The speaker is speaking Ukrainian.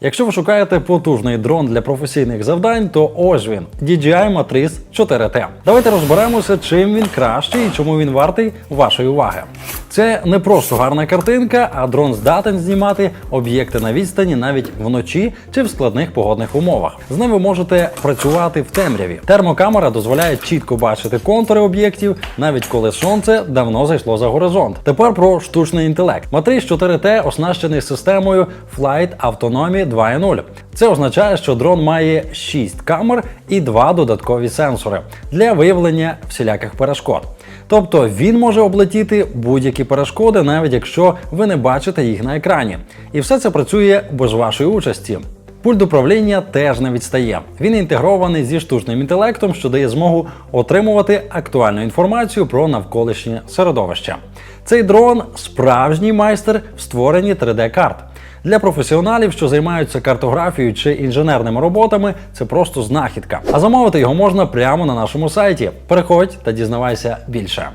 Якщо ви шукаєте потужний дрон для професійних завдань, то ось він DJI Matrix 4T. Давайте розберемося, чим він кращий і чому він вартий вашої уваги. Це не просто гарна картинка, а дрон здатен знімати об'єкти на відстані навіть вночі чи в складних погодних умовах. З ним ви можете працювати в темряві. Термокамера дозволяє чітко бачити контури об'єктів, навіть коли сонце давно зайшло за горизонт. Тепер про штучний інтелект. Matrice 4T оснащений системою Flight Autonomy 2.0. Це означає, що дрон має 6 камер і 2 додаткові сенсори для виявлення всіляких перешкод. Тобто він може облетіти будь-які перешкоди, навіть якщо ви не бачите їх на екрані. І все це працює без вашої участі. Пульт управління теж не відстає. Він інтегрований зі штучним інтелектом, що дає змогу отримувати актуальну інформацію про навколишнє середовище. Цей дрон справжній майстер в створенні 3D-карт. Для професіоналів, що займаються картографією чи інженерними роботами, це просто знахідка. А замовити його можна прямо на нашому сайті. Переходь та дізнавайся більше.